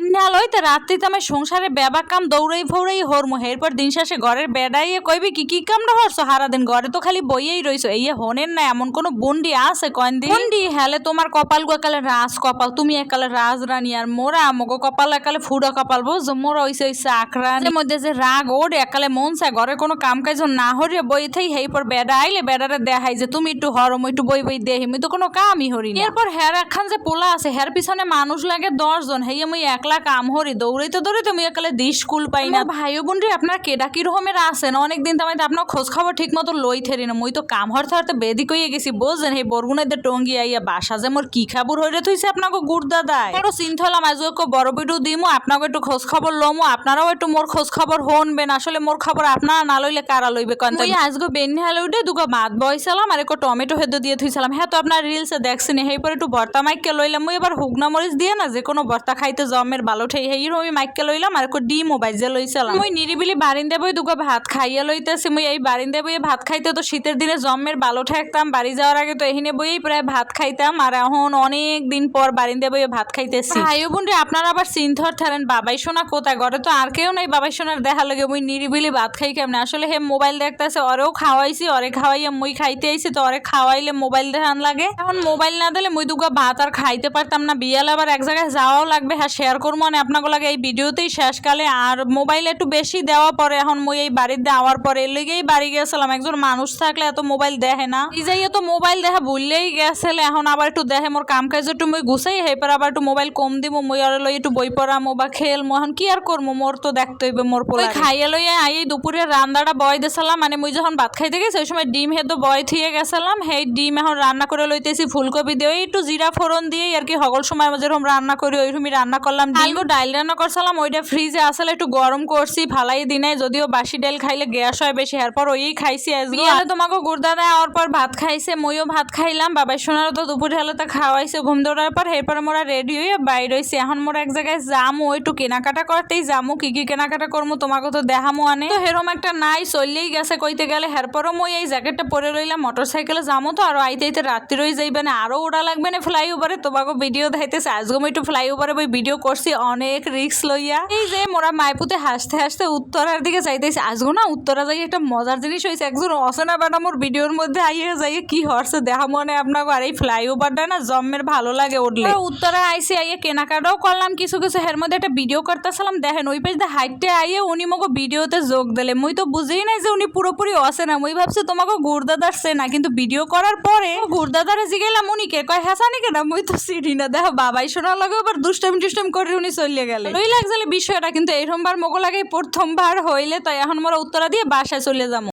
India লইতে রাত্রিতে আমি সংসারে বেবা কাম দৌড়াই ফৌড়াই হরমু। এরপর দিন শেষে ঘরের বেড়াইয়ে কইবি কি কি কামটা হরছো হারা দিন ঘরে তো খালি বইয়েই রইছো। এই হনের না এমন কোন বন্ডি আছে কয়েন দিন বন্ডি? হেলে তোমার কপাল গো একালে রাজ কপাল তুমি একালে রাজ রানী আর মোরা মগো কপাল একালে ফুড়া কপাল বুঝছ? মোরা হইছে হইছে আকরানের মধ্যে যে রাগ ওর একালে মন চায় ঘরে কোনো কাম কাজ না হরিয়ে বই থেই হেই পর বেড়া আইলে বেড়ারে দেখাই যে তুমি একটু হরম একটু বই বই দেহি মুই তো কোনো কামই হরি এরপর হের একখান যে পোলা আছে হের পিছনে মানুষ লাগে দশ জন হেই মুই একলা কাম হরি দৌড়াইতে দৌড়াইতে মুই একালে দিশ স্কুল পাই না। ভাই বোন রে, আপনার কেডা কি রকমের আছেন অনেকদিন তামাই আপনার খোঁজ খবর ঠিক মতো লই থেরি না। মুই তো কাম হরতে হরতে বেদি কইয়ে গেছি বোঝেন হে বরগুনাইতে টঙ্গি আইয়া বাসা যে মোর কি খাবুর হইরে থইছে আপনাকে গুড়দা দায় বড় চিন্তা হলাম আজ ওকে বড় ভিডিও দিমু আপনাকে একটু খোঁজ খবর লমু আপনারাও একটু মোর খোঁজ খবর হনবেন। আসলে মোর খবর আপনারা না লইলে কারা লইবে কন মুই আজকে বেন্নি হালে উঠে দুগো ভাত বইছিলাম আর একটু টমেটো হেদ দিয়ে থুইছিলাম হ্যাঁ তো আপনার রিলসে দেখছেন হেই পরে একটু ভর্তা মাইককে লইলাম। মুই এবার হুগনা মরিচ দিয়ে না যে কোনো ভর্তা খাইতে জমের ভালো ঠেই হেই আমি মাইককে লইলাম আর একটু ডিমও বাইজে লইছিলাম মুই নিরিবিলি বারিন্দে বই দুগো ভাত খাইয়া লইতেছি। মুই এই বারিন্দে বইয়ে ভাত খাইতে তো শীতের দিনে জমের ভালো ঠেকতাম বাড়ি যাওয়ার আগে তো এহিনে বইয়েই প্রায় ভাত খাইতাম আর এখন অনেক দিন পর বারিন্দে বইয়ে ভাত খাইতেছি। ভাই বোন রে আপনারা আবার চিন্থর থারেন, বাবাই সোনা কোথায়? ঘরে তো আর কেউ নাই, বাবাই সোনার দেখা লাগে, মুই নিরিবিলি ভাত খাই কেমনে? আসলে হে মোবাইল দেখতেছে ওরেও খাওয়াইছি ওরে খাওয়াইয়া মুই খাইতে আইছি, তো ওরে খাওয়াইলে মোবাইল দেখান লাগে। এখন মোবাইল না দিলে মুই দুগা ভাত আর খাইতে পারতাম না, বিয়ালে আবার এক জায়গায় যাওয়াও লাগবে হ্যাঁ শেয়ার করব মানে আপনাকে লাগে এই ভিডিওতেই শেষকালে, আর মোবাইল একটু বেশি দেওয়া পরে, এখন মুই এই বাড়ির দেওয়ার পরে, এর লেগেই বাড়ি গেছিলাম। একজন মানুষ থাকলে এত মোবাইল দেখে না। যাই তো মোবাইল দেখা ভুললেই গেছিলে, এখন আবার একটু দেখে মোর কাম কাজ একটু মুই গুছাই হেপার আবার একটু মোবাইল কম দিব মুই আর লই একটু বই পড়ামো বা খেলমো, এখন কি আর করব? মোর তো দেখতে হইবে মোর পোলা। খাইয়ে লইয়া এই দুপুরে রান্নাটা বয় দিয়েছিলাম মানে মুই যখন ভাত খাইতে গেছি, ওই সময় ডিম হেদ বয় থিয়ে গেছিলাম, সেই ডিম এখন রান্না করে লইতেছি, ফুলকপি দিয়ে একটু জিরা ফোড়ন দিয়ে আর কি সকল সময় যেরকম রান্না করি, ওই রকমই রান্না করলাম ডিম ডাইল রান্না করছিলাম ওইটা ফ্রিজে আসলে একটু গরম করছি ফালাই দিনে যদিও বাসি ডাল খাইলে গ্যাস হয় বেশি এরপর ওই খাইছি আজকে তোমাকে গুড়দা দেয় আর পর ভাত খাইছে মইও ভাত খাইলাম বাবাই সোনারও তো দুপুরে হলে তো খাওয়াইছে ঘুম দৌড়ার পর এরপরে মোরা রেডি হয়ে বাইর হয়েছি এখন মোরা এক জায়গায় যামু একটু কেনাকাটা করতেই যামু কি কি কেনাকাটা করব তোমাকে তো দেখামো আনে। তো হেরম একটা নাই চললেই গেছে কইতে গেলে হেরপরও মই এই জ্যাকেটটা পরে রইলাম মোটর সাইকেলে যামো তো আর আইতে আইতে রাত্রিরই যাইবে না আরও ওড়া লাগবে না ফ্লাই ওভারে তোমাকে ভিডিও দেখাইতেছে আজকে আমি একটু ফ্লাই ওভারে বই ভিডিও করছি। অনেক রিক্স লইয়া। এই যে মোরা মাইপুতে হাসতে হাসতে উত্তরার দিকে যাইতেছি। আজগো না উত্তরা যাই একটা মজার জিনিস হয়েছে একজন অসনা ম্যাডাম ওর ভিডিওর মধ্যে আইয়ে যাইয়ে কি হরছে দেখা মনে আপনাকে আর এই ফ্লাইওভারটা না জম্মের ভালো লাগে উঠলে। উত্তরা আইসে আইয়ে কেনাকাটাও করলাম, কিছু কিছু হের মধ্যে একটা ভিডিও করতেছিলাম। দেখেন ওই পেজ হাইটে আইয়ে উনি মগো ভিডিওতে যোগ দিলে। মুই তো বুঝেই নাই যে উনি পুরোপুরি অসে না মুই ভাবছি তোমাকে গুরদাদার সে না কিন্তু ভিডিও করার পরে গুড়দাদারে জিগেলাম উনি কে কয় হ্যাঁ কেনা মুই তো চিনি না। দেখো বাবাই শোনার লাগে আবার দুষ্টাম টুষ্টাম করে উনি চলিয়ে গেলে ওই লাগছে বিষয়টা, কিন্তু এরকমবার মোগল আগে প্রথমবার হইলে তাই এখন মোরা উত্তরা দিয়ে বাসায় চলে যাব।